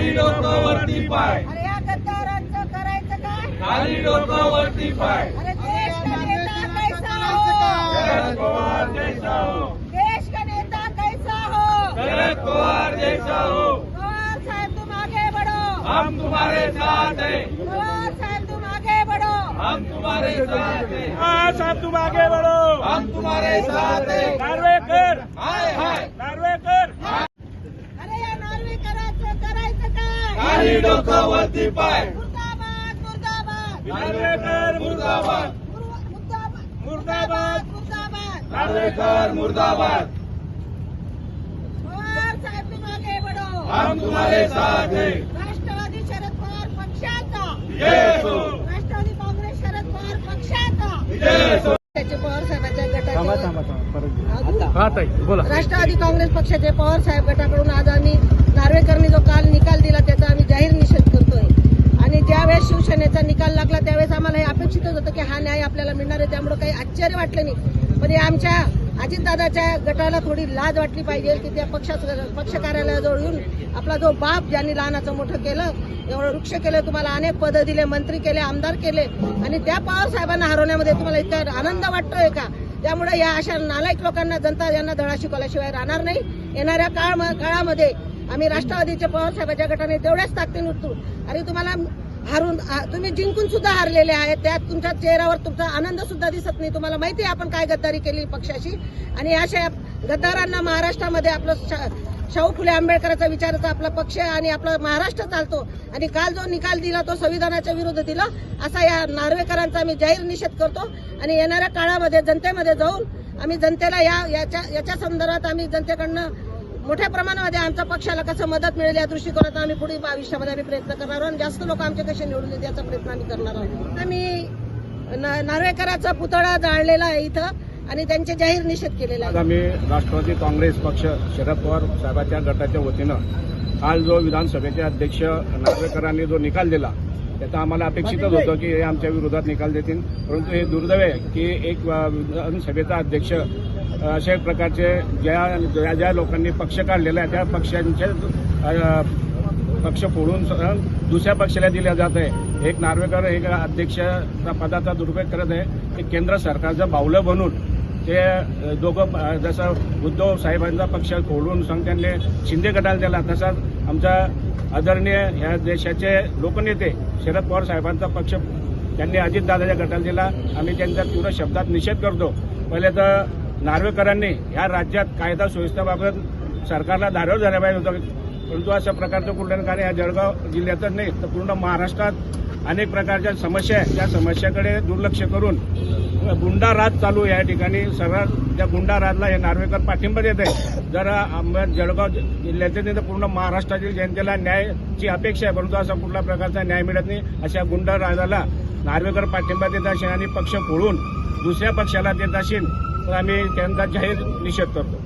खाली डोकं वरती पाय. खाली डोकं वरती पाय शरद पवार जैसा हो. देश हो. तुम आगे बढ़ो. हम तुम्हारे साथ हैं. पवार साहब तुम आगे बढ़ो. हम तुम्हारे साथ हैं. पवार साहब तुम आगे बढ़ो। हम तुम्हारे साथ हैं. खाली डोकं वरती पाय. मुर्दाबाद मुर्दाबाद. नार्वेकर मुर्दाबाद. नार्वेकर हम तुम्हारे साथ हैं. राष्ट्रवादी शरद पवार पक्षाचा. हो. राष्ट्रवादी काँग्रेस शरद पवार पक्षाचा. गटाचे हा ताई बोला. राष्ट्रवादी काँग्रेस पक्षाचे पवार साहेब गटाकडून आज आम्ही नार्वेकरनी जो काल निकाल दिला त्याचा आम्ही जाहीर निषेध करतोय. आणि ज्यावेळेस शिवसेनेचा निकाल लागला त्यावेळेस आम्हाला हे अपेक्षितच होतं की हा न्याय आपल्याला मिळणार आहे त्यामुळे काही आश्चर्य वाटलं नाही. पण हे आमच्या अजितदादाच्या गटाला थोडी लाज वाटली पाहिजे की त्या पक्षा पक्ष कार्यालयाजवळ येऊन आपला जो बाप ज्यांनी लहानाचं मोठं केलं एवढं वृक्ष केलं तुम्हाला अनेक पदं दिले मंत्री केले आमदार केले आणि त्या पवार साहेबांना हरवण्यामध्ये तुम्हाला इतका आनंद वाटतोय का? त्यामुळे या अशा नालायक लोकांना जनता यांना धडा शिकवल्याशिवाय राहणार नाही. येणाऱ्या काळ काळामध्ये आम्ही राष्ट्रवादीच्या पवारसाहेबांच्या गटाने तेवढ्याच ताकदीने उठतो. आणि तुम्हाला हारून तुम्ही जिंकून सुद्धा हारलेले आहेत. त्यात तुमच्या चेहऱ्यावर तुमचा आनंद सुद्धा दिसत नाही. तुम्हाला माहिती आहे आपण काय गद्दारी केली पक्षाशी. आणि अशा गद्दारांना महाराष्ट्रामध्ये आपलं शा- शाहू फुले आंबेडकरांचा विचाराचा आपला पक्ष आहे आणि आपला महाराष्ट्र चालतो. आणि काल जो निकाल दिला तो संविधानाच्या विरुद्ध दिला असा या नार्वेकरांचा आम्ही जाहीर निषेध करतो. आणि येणाऱ्या काळामध्ये जनतेमध्ये जाऊन आम्ही जनतेला या याच्या याच्या संदर्भात आम्ही जनतेकडनं मोठ्या प्रमाणामध्ये आमच्या पक्षाला कसं मदत मिळेल या दृष्टिकोनात आम्ही पुढील भविष्यामध्ये आम्ही प्रयत्न करणार आहोत. आणि जास्त लोक आमचे कसे निवडून येतील याचा प्रयत्न आम्ही करणार आहोत. आम्ही न- नार्वेकराचा पुतळा जाळलेला आहे इथं. आणि त्यांचे जाहीर निषेध केलेला आहे आम्ही राष्ट्रवादी काँग्रेस पक्ष शरद पवार साहेबांच्या गटाच्या वतीनं काल जो विधानसभेचे अध्यक्ष नार्वेकरांनी जो निकाल दिला त्याचा आम्हाला अपेक्षितच होतं की हे आमच्या विरोधात निकाल देतील. परंतु हे दुर्दैव आहे की एक विधानसभेचा अध्यक्ष अशा प्रकारचे ज्या ज्या ज्या लोकांनी पक्ष काढलेला आहे त्या पक्षांचे पक्ष फोडून दुसऱ्या पक्षाला दिल्या जात आहे. एक नार्वेकर एक अध्यक्ष पदाचा दुरुपयोग करत आहे. ते केंद्र सरकारचं बावलं बनून ते दोघं जसं उद्धव साहेबांचा पक्ष खोडून संघ त्यांनी शिंदे गटाला दिला तसाच आमचा आदरणीय या देशाचे लोकनेते शरद पवार साहेबांचा पक्ष त्यांनी अजितदादाच्या गटाला दिला. आम्ही त्यांचा तीव्र शब्दात निषेध करतो. पहिले तर नार्वेकरांनी या राज्यात कायदा सुव्यवस्थेबाबत सरकारला धारव झाल्या पाहिजे होतं. परंतु अशा प्रकारचं कुठलं कार्य या जळगाव जिल्ह्यातच नाही तर पूर्ण महाराष्ट्रात अनेक प्रकारच्या समस्या आहेत. त्या समस्याकडे दुर्लक्ष करून गुंडा राज चालू या ठिकाणी. सर्व त्या गुंडा राजला हे नार्वेकर पाठिंबा देत आहे जर जळगाव जिल्ह्याचे नाही तर पूर्ण महाराष्ट्रातील जनतेला न्यायाची अपेक्षा आहे परंतु असा कुठल्या प्रकारचा न्याय मिळत नाही. अशा गुंडा राजाला नार्वेकर पाठिंबा देत असेल आणि पक्ष फोडून दुसऱ्या पक्षाला देत असेल तर आम्ही त्यांचा जाहीर निषेध करतो.